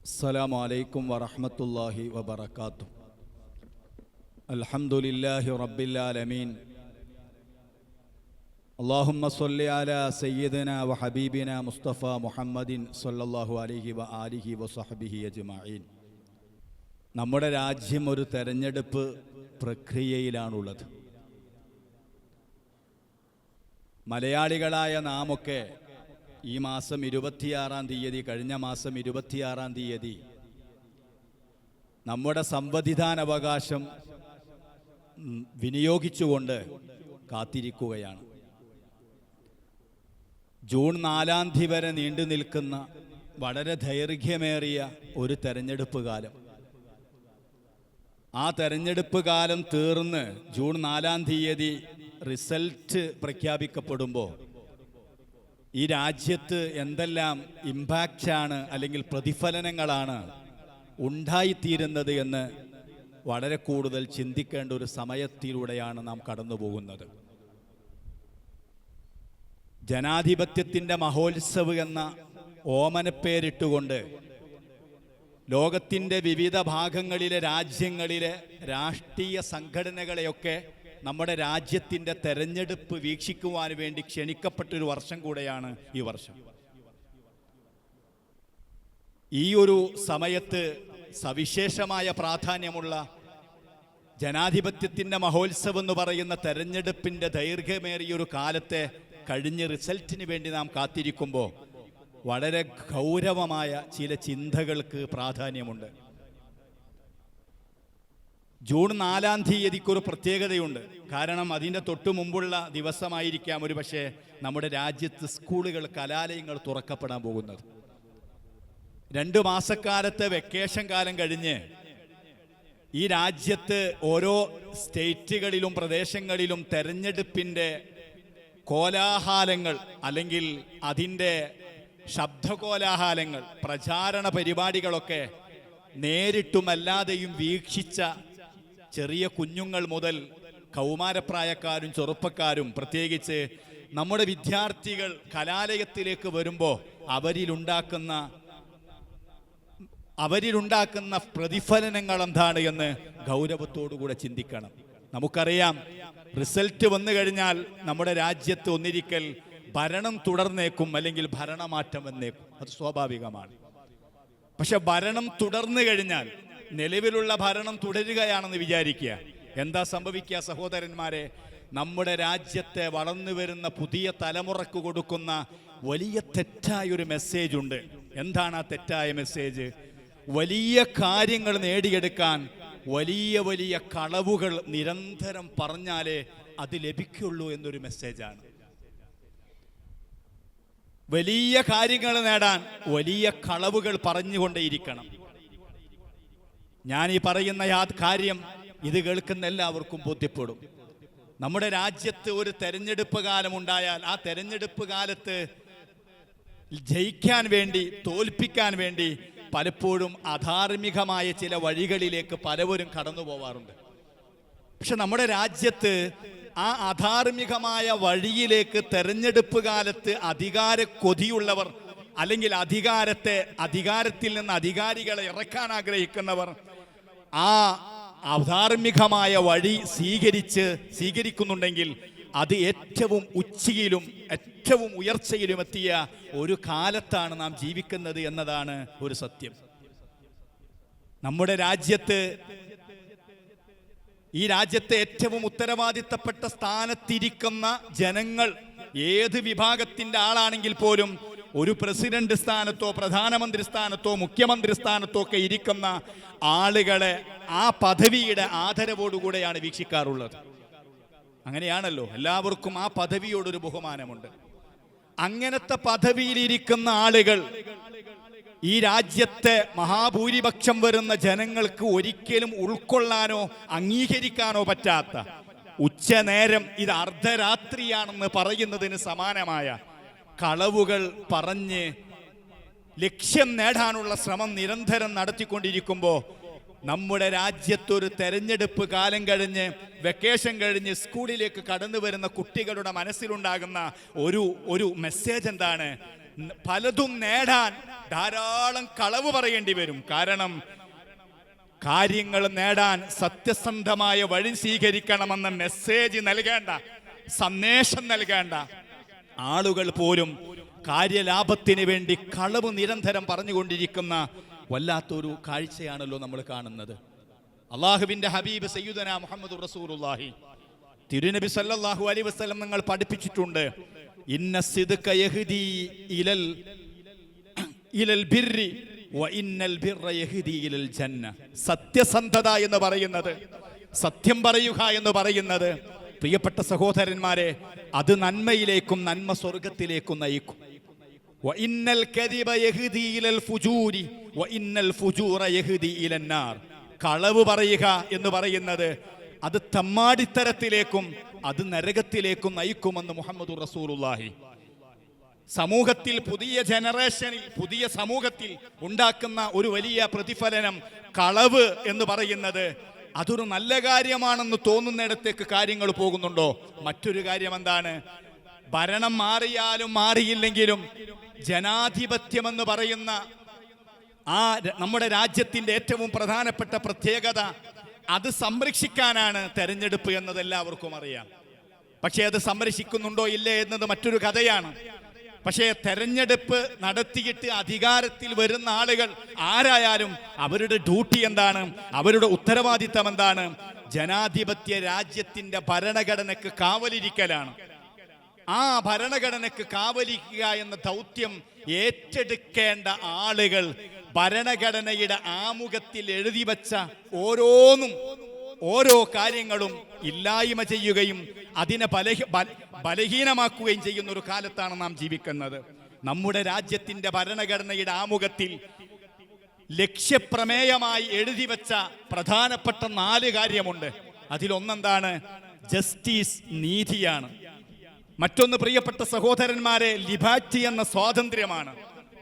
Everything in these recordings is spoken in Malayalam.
السلام عليكم ورحمة الله وبركاته الحمد لله رب العالمين اللهم صل على سيدنا وحبيبنا مصطفى محمد صلى الله عليه وآله وصحبه أجمعين നമ്മുടെ രാജ്യം ഒരു തെരഞ്ഞെടുപ്പ് പ്രക്രിയയിലാണുള്ളത് മലയാളികളായ നാമൊക്കെ ഈ മാസം ഇരുപത്തിയാറാം തീയതി കഴിഞ്ഞ മാസം ഇരുപത്തിയാറാം തീയതി നമ്മുടെ സമ്മതിദാനാവകാശം വിനിയോഗിച്ചുകൊണ്ട് കാത്തിരിക്കുകയാണ്. ജൂൺ നാലാം തീയതി വരെ നീണ്ടു നിൽക്കുന്ന വളരെ ദൈർഘ്യമേറിയ ഒരു തെരഞ്ഞെടുപ്പ് കാലം. ആ തെരഞ്ഞെടുപ്പ് കാലം തീർന്ന് ജൂൺ നാലാം തീയതി റിസൾട്ട് പ്രഖ്യാപിക്കപ്പെടുമ്പോൾ ഈ രാജ്യത്ത് എന്തെല്ലാം ഇമ്പാക്റ്റാണ് അല്ലെങ്കിൽ പ്രതിഫലനങ്ങളാണ് ഉണ്ടായിത്തീരുന്നത് എന്ന് വളരെ കൂടുതൽ ചിന്തിക്കേണ്ട ഒരു സമയത്തിലൂടെയാണ് നാം കടന്നു പോകുന്നത് ജനാധിപത്യത്തിന്റെ മഹോത്സവ് എന്ന ഓമനപ്പേരിട്ടുകൊണ്ട് ലോകത്തിന്റെ വിവിധ ഭാഗങ്ങളിലെ രാജ്യങ്ങളിലെ രാഷ്ട്രീയ സംഘടനകളെയൊക്കെ നമ്മുടെ രാജ്യത്തിന്റെ തെരഞ്ഞെടുപ്പ് വീക്ഷിക്കുവാൻ വേണ്ടി ക്ഷണിക്കപ്പെട്ടൊരു വർഷം കൂടെയാണ് ഈ വർഷം. ഈ ഒരു സമയത്ത് സവിശേഷമായ പ്രാധാന്യമുള്ള ജനാധിപത്യത്തിന്റെ മഹോത്സവം എന്ന് പറയുന്ന തെരഞ്ഞെടുപ്പിന്റെ ദൈർഘ്യമേറിയൊരു കാലത്തെ കഴിഞ്ഞ റിസൾട്ടിന് വേണ്ടി നാം കാത്തിരിക്കുമ്പോൾ വളരെ ഗൗരവമായ ചില ചിന്തകൾക്ക് പ്രാധാന്യമുണ്ട്. ജൂൺ നാലാം തീയതിക്ക് ഒരു പ്രത്യേകതയുണ്ട്. കാരണം അതിന്റെ തൊട്ടു മുമ്പുള്ള ദിവസമായിരിക്കാം ഒരു പക്ഷേ നമ്മുടെ രാജ്യത്ത് സ്കൂളുകൾ കലാലയങ്ങൾ തുറക്കപ്പെടാൻ പോകുന്നത്. രണ്ട് മാസക്കാലത്തെ വെക്കേഷൻ കാലം കഴിഞ്ഞ് ഈ രാജ്യത്ത് ഓരോ സ്റ്റേറ്റുകളിലും പ്രദേശങ്ങളിലും തെരഞ്ഞെടുപ്പിന്റെ കോലാഹാലങ്ങൾ അല്ലെങ്കിൽ അതിന്റെ ശബ്ദകോലാഹലങ്ങൾ പ്രചാരണ പരിപാടികളൊക്കെ നേരിട്ടുമല്ലാതെയും വീക്ഷിച്ച ചെറിയ കുഞ്ഞുങ്ങൾ മുതൽ കൗമാരപ്രായക്കാരും ചെറുപ്പക്കാരും പ്രത്യേകിച്ച് നമ്മുടെ വിദ്യാർത്ഥികൾ കലാലയത്തിലേക്ക് വരുമ്പോൾ അവരിലുണ്ടാക്കുന്ന അവരിലുണ്ടാക്കുന്ന പ്രതിഫലനങ്ങൾ എന്താണ് എന്ന് ഗൗരവത്തോടുകൂടെ ചിന്തിക്കണം. നമുക്കറിയാം റിസൾട്ട് വന്നു കഴിഞ്ഞാൽ നമ്മുടെ രാജ്യത്ത് ഒന്നിരിക്കൽ ഭരണം തുടർന്നേക്കും അല്ലെങ്കിൽ ഭരണമാറ്റം വന്നേക്കും. അത് സ്വാഭാവികമാണ്. പക്ഷെ ഭരണം തുടർന്നു കഴിഞ്ഞാൽ നിലവിലുള്ള ഭരണം തുടരുകയാണെന്ന് വിചാരിക്കുക. എന്താ സംഭവിക്കുക സഹോദരന്മാരെ? നമ്മുടെ രാജ്യത്തെ വളർന്നു വരുന്ന പുതിയ തലമുറയ്ക്ക് കൊടുക്കുന്ന വലിയ തെറ്റായ ഒരു മെസ്സേജ് ഉണ്ട്. എന്താണ് ആ തെറ്റായ മെസ്സേജ് വലിയ കാര്യങ്ങൾ നേടിയെടുക്കാൻ വലിയ വലിയ കളവുകൾ നിരന്തരം പറഞ്ഞാലേ അത് ലഭിക്കുള്ളൂ എന്നൊരു മെസ്സേജാണ് വലിയ കാര്യങ്ങൾ നേടാൻ വലിയ കളവുകൾ പറഞ്ഞുകൊണ്ടേയിരിക്കണം. ഞാൻ ഈ പറയുന്ന കാര്യം ഇത് കേൾക്കുന്ന എല്ലാവർക്കും ബോധ്യപ്പെടും. നമ്മുടെ രാജ്യത്ത് ഒരു തെരഞ്ഞെടുപ്പ് കാലം ഉണ്ടായാൽ ആ തെരഞ്ഞെടുപ്പ് കാലത്ത് ജയിക്കാൻ വേണ്ടി തോൽപ്പിക്കാൻ വേണ്ടി പലപ്പോഴും അധാർമികമായ ചില വഴികളിലേക്ക് പലവരും കടന്നു പോവാറുണ്ട്. പക്ഷെ നമ്മുടെ രാജ്യത്ത് ആ അധാർമികമായ വഴിയിലേക്ക് തെരഞ്ഞെടുപ്പ് കാലത്ത് അധികാര കൊതിയുള്ളവർ അല്ലെങ്കിൽ അധികാരത്തെ അധികാരത്തിൽ നിന്ന് അധികാരികളെ ഇറക്കാൻ ആഗ്രഹിക്കുന്നവർ ആ അധാർമികമായ വഴി സ്വീകരിച്ച് സ്വീകരിക്കുന്നുണ്ടെങ്കിൽ അത് ഏറ്റവും ഉച്ചയിലും ഏറ്റവും ഉയർച്ചയിലും എത്തിയ ഒരു കാലത്താണ് നാം ജീവിക്കുന്നത് എന്നതാണ് ഒരു സത്യം. നമ്മുടെ രാജ്യത്ത് ഈ രാജ്യത്തെ ഏറ്റവും ഉത്തരവാദിത്തപ്പെട്ട സ്ഥാനത്തിരിക്കുന്ന ജനങ്ങൾ ഏത് വിഭാഗത്തിന്റെ ആളാണെങ്കിൽ പോലും ഒരു പ്രസിഡന്റ് സ്ഥാനത്തോ പ്രധാനമന്ത്രി സ്ഥാനത്തോ മുഖ്യമന്ത്രി സ്ഥാനത്തോ ഒക്കെ ഇരിക്കുന്ന ആളുകളെ ആ പദവിയുടെ ആദരവോടുകൂടെയാണ് വീക്ഷിക്കാറുള്ളത്. അങ്ങനെയാണല്ലോ എല്ലാവർക്കും ആ പദവിയോടൊരു ബഹുമാനമുണ്ട്. അങ്ങനത്തെ പദവിയിലിരിക്കുന്ന ആളുകൾ ഈ രാജ്യത്തെ മഹാഭൂരിപക്ഷം വരുന്ന ജനങ്ങൾക്ക് ഒരിക്കലും ഉൾക്കൊള്ളാനോ അംഗീകരിക്കാനോ പറ്റാത്ത ഉച്ചനേരം ഇത് അർദ്ധരാത്രിയാണെന്ന് പറയുന്നതിന് സമാനമായ കളവുകൾ പറഞ്ഞ് ലക്ഷ്യം നേടാനുള്ള ശ്രമം നിരന്തരം നടത്തിക്കൊണ്ടിരിക്കുമ്പോൾ നമ്മുടെ രാജ്യത്തൊരു തെരഞ്ഞെടുപ്പ് കാലം കഴിഞ്ഞ് വെക്കേഷൻ കഴിഞ്ഞ് സ്കൂളിലേക്ക് കടന്നു വരുന്ന കുട്ടികളുടെ മനസ്സിലുണ്ടാകുന്ന ഒരു ഒരു മെസ്സേജ് എന്താണ്? പലതും നേടാൻ ധാരാളം കളവ് പറയേണ്ടി വരും. കാരണം കാര്യങ്ങൾ നേടാൻ സത്യസന്ധമായ വഴി സ്വീകരിക്കണമെന്ന മെസ്സേജ് നൽകേണ്ട സന്ദേശം നൽകേണ്ട ആളുകൾ പോലും കാര്യലാഭത്തിന് വേണ്ടി കളവ് നിരന്തരം പറഞ്ഞുകൊണ്ടിരിക്കുന്ന വല്ലാത്തൊരു കാഴ്ചയാണല്ലോ നമ്മൾ കാണുന്നത്. അള്ളാഹുബിന്റെ ഹബീബ് സയ്യുദന മുഹമ്മദ് റസൂലുള്ളാഹി. തിരുനബി സല്ലല്ലാഹു അലൈഹി വസ്ലം നിങ്ങൾ പഠിപ്പിച്ചിട്ടുണ്ട്. ഇന്ന യഹ്ദി ഇലൽ ഇലൽ ബിർരി വ ഇന്നൽ യഹ്ദി ഇലൽ ജന്ന. സത്യസന്ധത എന്ന് പറയുന്നത് സത്യം പറയുക എന്ന് പറയുന്നത് പ്രിയപ്പെട്ട സഹോദരന്മാരെ അത് നന്മയിലേക്കും നന്മ സ്വർഗത്തിലേക്കും നയിക്കും. കളവ് പറയുക എന്ന് പറയുന്നത് അത് തമ്മാടിത്തരത്തിലേക്കും അത് നരകത്തിലേക്കും നയിക്കുമെന്ന് മുഹമ്മദ് റസൂലുള്ളാഹി. സമൂഹത്തിൽ പുതിയ ജനറേഷനിൽ പുതിയ സമൂഹത്തിൽ ഉണ്ടാക്കുന്ന ഒരു വലിയ പ്രതിഫലനം കളവ് എന്ന് പറയുന്നത് അതൊരു നല്ല കാര്യമാണെന്ന് തോന്നുന്നിടത്തേക്ക് കാര്യങ്ങൾ പോകുന്നുണ്ടോ? മറ്റൊരു കാര്യം എന്താണ് ഭരണം മാറിയാലും മാറിയില്ലെങ്കിലും ജനാധിപത്യം എന്ന് പറയുന്ന ആ നമ്മുടെ രാജ്യത്തിന്റെ ഏറ്റവും പ്രധാനപ്പെട്ട പ്രത്യേകത അത് സംരക്ഷിക്കാനാണ് തെരഞ്ഞെടുപ്പ് എന്നത് എല്ലാവർക്കും അറിയാം. പക്ഷേ അത് സംരക്ഷിക്കുന്നുണ്ടോ ഇല്ലേ എന്നത് മറ്റൊരു കഥയാണ്. പക്ഷേ തെരഞ്ഞെടുപ്പ് നടത്തിയിട്ട് അധികാരത്തിൽ വരുന്ന ആളുകൾ ആരായാലും അവരുടെ ഡ്യൂട്ടി എന്താണ്? അവരുടെ ഉത്തരവാദിത്തം എന്താണ്? ജനാധിപത്യ രാജ്യത്തിന്റെ ഭരണഘടനക്ക് കാവലിരിക്കലാണ്. ആ ഭരണഘടനക്ക് കാവലിക്കുക എന്ന ദൗത്യം ഏറ്റെടുക്കേണ്ട ആളുകൾ ഭരണഘടനയുടെ ആമുഖത്തിൽ എഴുതി വച്ച ഓരോന്നും ഓരോ കാര്യങ്ങളും ഇല്ലായ്മ ചെയ്യുകയും അതിനെ ബലഹി ബലഹീനമാക്കുകയും ചെയ്യുന്ന ഒരു കാലത്താണ് നാം ജീവിക്കുന്നത്. നമ്മുടെ രാജ്യത്തിന്റെ ഭരണഘടനയുടെ ആമുഖത്തിൽ ലക്ഷ്യപ്രമേയമായി എഴുതി വെച്ച പ്രധാനപ്പെട്ട നാല് കാര്യമുണ്ട്. അതിലൊന്നെന്താണ്? ജസ്റ്റിസ് നീതിയാണ്. മറ്റൊന്ന് പ്രിയപ്പെട്ട സഹോദരന്മാരെ ലിബാറ്റി എന്ന സ്വാതന്ത്ര്യമാണ്.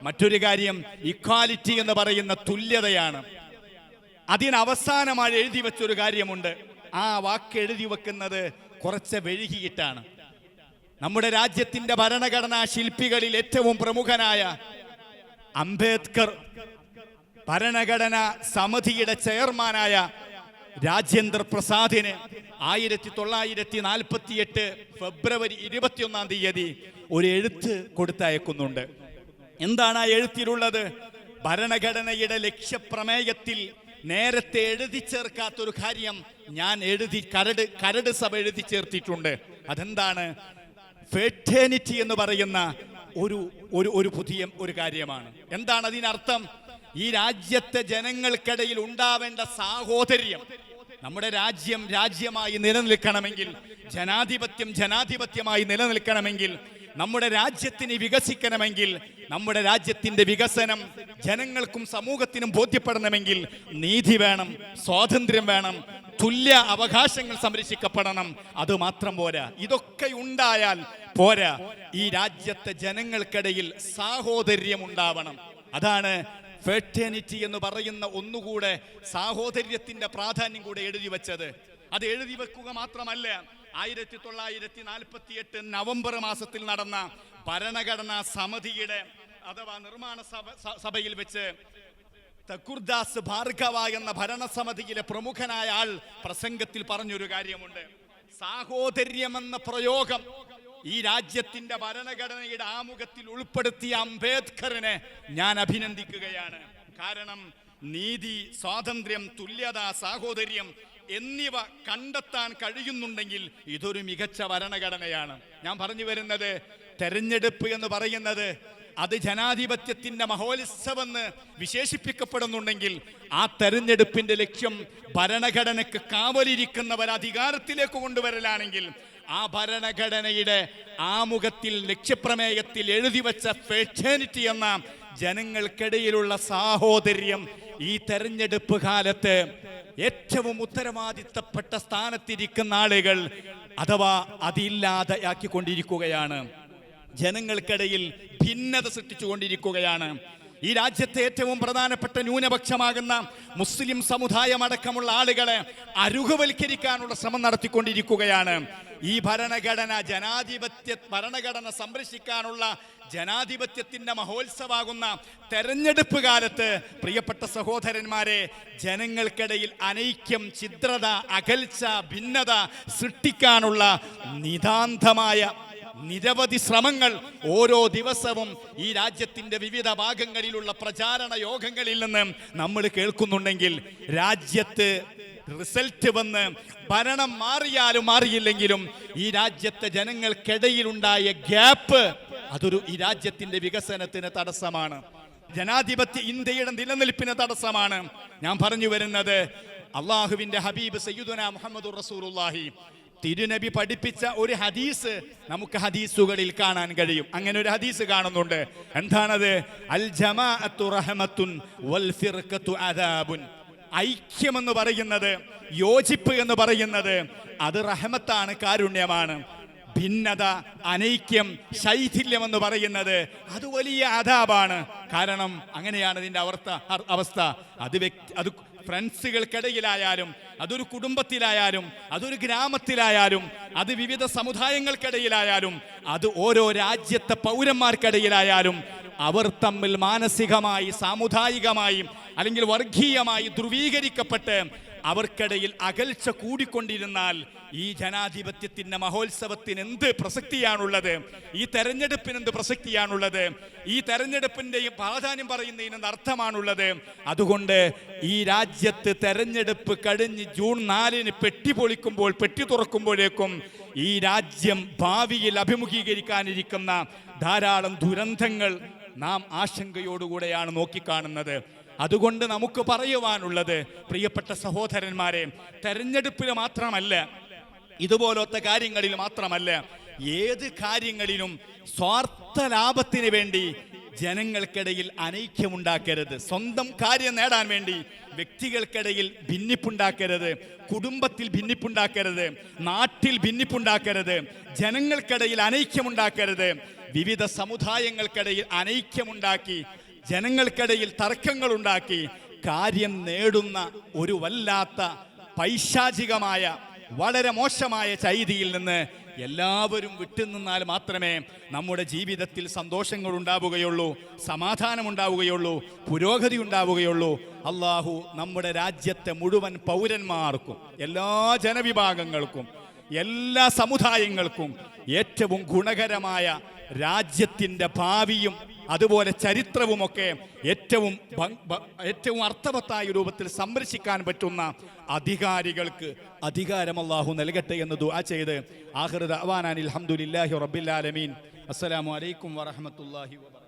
മറ്റൊരു കാര്യം ഇക്വാലിറ്റി എന്ന് പറയുന്ന തുല്യതയാണ്. അതിനവസാനമായി എഴുതി വെച്ചൊരു കാര്യമുണ്ട്. ആ വാക്ക് എഴുതി വെക്കുന്നത് കുറച്ച് വെഴുകിയിട്ടാണ്. നമ്മുടെ രാജ്യത്തിന്റെ ഭരണഘടനാ ശില്പികളിൽ ഏറ്റവും പ്രമുഖനായ അംബേദ്കർ ഭരണഘടന സമിതിയുടെ ചെയർമാനായ രാജേന്ദ്ര പ്രസാദിന് ആയിരത്തി തൊള്ളായിരത്തി നാൽപ്പത്തി എട്ട് ഫെബ്രുവരി ഇരുപത്തിയൊന്നാം തീയതി ഒരു എഴുത്ത് കൊടുത്തയക്കുന്നുണ്ട്. എന്താണ് ആ എഴുത്തിലുള്ളത്? ഭരണഘടനയുടെ ലക്ഷ്യപ്രമേയത്തിൽ നേരത്തെ എഴുതി ചേർക്കാത്തൊരു കാര്യം ഞാൻ എഴുതി കരട് കരട് സഭ എഴുതി ചേർത്തിട്ടുണ്ട്. അതെന്താണ്? ഫെറ്റേണിറ്റി എന്ന് പറയുന്ന ഒരു ഒരു ഒരു പുതിയ ഒരു കാര്യമാണ്. എന്താണ് അതിനർത്ഥം? ഈ രാജ്യത്തെ ജനങ്ങൾക്കിടയിൽ ഉണ്ടാവേണ്ട സാഹോദര്യം നമ്മുടെ രാജ്യം രാജ്യമായി നിലനിൽക്കണമെങ്കിൽ ജനാധിപത്യം ജനാധിപത്യമായി നിലനിൽക്കണമെങ്കിൽ നമ്മുടെ രാജ്യത്തിന് വികസിക്കണമെങ്കിൽ നമ്മുടെ രാജ്യത്തിന്റെ വികസനം ജനങ്ങൾക്കും സമൂഹത്തിനും ബോധ്യപ്പെടണമെങ്കിൽ നീതി വേണം സ്വാതന്ത്ര്യം വേണം തുല്യ അവകാശങ്ങൾ സംരക്ഷിക്കപ്പെടണം. അത് മാത്രം പോരാ. ഇതൊക്കെ ഉണ്ടായാൽ പോരാ. ഈ രാജ്യത്തെ ജനങ്ങൾക്കിടയിൽ സാഹോദര്യം ഉണ്ടാവണം. അതാണ് ഫെർട്ടേണിറ്റി എന്ന് പറയുന്ന ഒന്നുകൂടെ സാഹോദര്യത്തിന്റെ പ്രാധാന്യം കൂടെ എഴുതി വെച്ചത്. അത് എഴുതി വെക്കുക മാത്രമല്ല ആയിരത്തി തൊള്ളായിരത്തി നാൽപ്പത്തി എട്ട് നവംബർ മാസത്തിൽ നടന്ന ഭരണഘടനാ സമിതിയുടെ അഥവാ നിർമ്മാണ സഭ സഭയിൽ വെച്ച് തക്കുർദാസ് ഭാർഗവ എന്ന ഭരണസമിതിയിലെ പ്രമുഖനായ ആൾ പ്രസംഗത്തിൽ പറഞ്ഞൊരു കാര്യമുണ്ട്. സാഹോദര്യമെന്ന പ്രയോഗം ഈ രാജ്യത്തിന്റെ ഭരണഘടനയുടെ ആമുഖത്തിൽ ഉൾപ്പെടുത്തിയ അംബേദ്കറിനെ ഞാൻ അഭിനന്ദിക്കുകയാണ്. കാരണം നീതി സ്വാതന്ത്ര്യം തുല്യത സാഹോദര്യം എന്നിവ കണ്ടെത്താൻ കഴിയുന്നുണ്ടെങ്കിൽ ഇതൊരു മികച്ച ഭരണഘടനയാണ്. ഞാൻ പറഞ്ഞു വരുന്നത് തെരഞ്ഞെടുപ്പ് എന്ന് പറയുന്നത് അത് ജനാധിപത്യത്തിന്റെ മഹോത്സവെന്ന് വിശേഷിപ്പിക്കപ്പെടുന്നുണ്ടെങ്കിൽ ആ തെരഞ്ഞെടുപ്പിന്റെ ലക്ഷ്യം ഭരണഘടനയ്ക്ക് കാവലിരിക്കുന്നവർ അധികാരത്തിലേക്ക് കൊണ്ടുവരലാണെങ്കിൽ ആ ഭരണഘടനയുടെ ആമുഖത്തിൽ ലക്ഷ്യപ്രമേയത്തിൽ എഴുതി വെച്ച ഫേക്ഷനിറ്റി എന്ന ജനങ്ങൾക്കിടയിലുള്ള സാഹോദര്യം ഈ തെരഞ്ഞെടുപ്പ് കാലത്ത് ഏറ്റവും ഉത്തരവാദിത്തപ്പെട്ട സ്ഥാനത്തിരിക്കുന്ന ആളുകൾ അഥവാ അതില്ലാതെയാക്കിക്കൊണ്ടിരിക്കുകയാണ്. ജനങ്ങൾക്കിടയിൽ ഭിന്നത സൃഷ്ടിച്ചുകൊണ്ടിരിക്കുകയാണ്. ഈ രാജ്യത്തെ ഏറ്റവും പ്രധാനപ്പെട്ട ന്യൂനപക്ഷമാകുന്ന മുസ്ലിം സമുദായമടക്കമുള്ള ആളുകളെ അരുഹവൽക്കരിക്കാനുള്ള ശ്രമം നടത്തിക്കൊണ്ടിരിക്കുകയാണ്. ഈ ഭരണഘടന ജനാധിപത്യ ഭരണഘടന സംരക്ഷിക്കാനുള്ള ജനാധിപത്യത്തിന്റെ മഹോത്സവാകുന്ന തെരഞ്ഞെടുപ്പ് കാലത്ത് പ്രിയപ്പെട്ട സഹോദരന്മാരെ ജനങ്ങൾക്കിടയിൽ അനൈക്യം ഛിദ്രത അകൽച്ച ഭിന്നത സൃഷ്ടിക്കാനുള്ള നിതാന്തമായ നിരവധി ശ്രമങ്ങൾ ഓരോ ദിവസവും ഈ രാജ്യത്തിന്റെ വിവിധ ഭാഗങ്ങളിലുള്ള പ്രചാരണ യോഗങ്ങളിൽ നിന്ന് നമ്മൾ കേൾക്കുന്നുണ്ടെങ്കിൽ രാജ്യത്ത് റിസൾട്ട് വന്ന് ഭരണം മാറിയാലും മാറിയില്ലെങ്കിലും ഈ രാജ്യത്തെ ജനങ്ങൾക്കിടയിലുണ്ടായ ഗ്യാപ്പ് അതൊരു ഈ രാജ്യത്തിന്റെ വികസനത്തിന് തടസ്സമാണ്. ജനാധിപത്യ ഇന്ത്യയുടെ നിലനിൽപ്പിന് തടസ്സമാണ്. ഞാൻ പറഞ്ഞു വരുന്നത് അള്ളാഹുവിന്റെ ഹബീബ് സയ്യിദുന മുഹമ്മദ് റസൂലുള്ളാഹി. തിരുനബി പഠിപ്പിച്ച ഒരു ഹദീസ് നമുക്ക് ഹദീസുകളിൽ കാണാൻ കഴിയും. അങ്ങനെ ഒരു ഹദീസ് കാണുന്നുണ്ട്. എന്താണത്? അൽ ജമാഅത്തു റഹമത്തുൻ വൽ ഫിർഖത്തു അദാബുൻ. ഐക്യം എന്ന് പറയുന്നത് യോജിപ്പ് എന്ന് പറയുന്നത് അത് റഹമത്താണ് കാരുണ്യമാണ്. ഭിന്നത അനൈക്യം ശൈഥില്യം എന്ന് പറയുന്നത് അത് വലിയ അതാപാണ് കാരണം അങ്ങനെയാണ് ഇതിന്റെ അവസ്ഥ അവസ്ഥ. അത് വ്യക്തി അത് ഫ്രണ്ട്സുകൾക്കിടയിലായാലും അതൊരു കുടുംബത്തിലായാലും അതൊരു ഗ്രാമത്തിലായാലും അത് വിവിധ സമുദായങ്ങൾക്കിടയിലായാലും അത് ഓരോ രാജ്യത്തെ പൗരന്മാർക്കിടയിലായാലും അവർ തമ്മിൽ മാനസികമായി സാമുദായികമായി അല്ലെങ്കിൽ വർഗീയമായി ധ്രുവീകരിക്കപ്പെട്ട് അവർക്കിടയിൽ അകൽച്ച കൂടിക്കൊണ്ടിരുന്നാൽ ഈ ജനാധിപത്യത്തിന്റെ മഹോത്സവത്തിന് എന്ത് പ്രസക്തിയാണുള്ളത്? ഈ തെരഞ്ഞെടുപ്പിന് എന്ത് പ്രസക്തിയാണുള്ളത്? ഈ തെരഞ്ഞെടുപ്പിന്റെയും പ്രാധാന്യം പറയുന്നതിന് അർത്ഥമാണുള്ളത്? അതുകൊണ്ട് ഈ രാജ്യത്ത് തെരഞ്ഞെടുപ്പ് കഴിഞ്ഞ് ജൂൺ നാലിന് പെട്ടി പൊളിക്കുമ്പോൾ പെട്ടി തുറക്കുമ്പോഴേക്കും ഈ രാജ്യം ഭാവിയിൽ അഭിമുഖീകരിക്കാനിരിക്കുന്ന ധാരാളം ദുരന്തങ്ങൾ നാം ആശങ്കയോടുകൂടെയാണ് നോക്കിക്കാണുന്നത്. അതുകൊണ്ട് നമുക്ക് പറയുവാനുള്ളത് പ്രിയപ്പെട്ട സഹോദരന്മാരെ തെരഞ്ഞെടുപ്പിൽ മാത്രമല്ല ഇതുപോലത്തെ കാര്യങ്ങളിൽ മാത്രമല്ല ഏത് കാര്യങ്ങളിലും സ്വാർത്ഥ ലാഭത്തിന് വേണ്ടി ജനങ്ങൾക്കിടയിൽ അനൈക്യമുണ്ടാക്കരുത്. സ്വന്തം കാര്യം നേടാൻ വേണ്ടി വ്യക്തികൾക്കിടയിൽ ഭിന്നിപ്പുണ്ടാക്കരുത് കുടുംബത്തിൽ ഭിന്നിപ്പുണ്ടാക്കരുത് നാട്ടിൽ ഭിന്നിപ്പുണ്ടാക്കരുത് ജനങ്ങൾക്കിടയിൽ അനൈക്യമുണ്ടാക്കരുത്. വിവിധ സമുദായങ്ങൾക്കിടയിൽ അനൈക്യമുണ്ടാക്കി ജനങ്ങൾക്കിടയിൽ തർക്കങ്ങൾ ഉണ്ടാക്കി കാര്യം നേടുന്ന ഒരു വല്ലാത്ത പൈശാചികമായ വളരെ മോശമായ ചൈതിയിൽ നിന്ന് എല്ലാവരും വിട്ടുനിന്നാൽ മാത്രമേ നമ്മുടെ ജീവിതത്തിൽ സന്തോഷങ്ങൾ ഉണ്ടാവുകയുള്ളൂ സമാധാനം ഉണ്ടാവുകയുള്ളൂ പുരോഗതി ഉണ്ടാവുകയുള്ളൂ. അള്ളാഹു നമ്മുടെ രാജ്യത്തെ മുഴുവൻ പൗരന്മാർക്കും എല്ലാ ജനവിഭാഗങ്ങൾക്കും എല്ലാ സമുദായങ്ങൾക്കും ഏറ്റവും ഗുണകരമായ രാജ്യത്തിന്റെ ഭാവിയും അതുപോലെ ചരിത്രവുമൊക്കെ ഏറ്റവും ഏറ്റവും അർത്ഥവത്തായ രൂപത്തിൽ സംരക്ഷിക്കാൻ പറ്റുന്ന അധികാരികൾക്ക് അധികാരം അള്ളാഹു നൽകട്ടെ എന്ന് ദുആ ചെയ്ത്. ആഹൃദ അവാനാൻ അലഹമുല്ലാഹി റബിലാലമീൻ ആലമീൻ. അസ്സലാമു അലൈക്കും വറഹ്മത്തുള്ളാഹി വബറകാതുഹു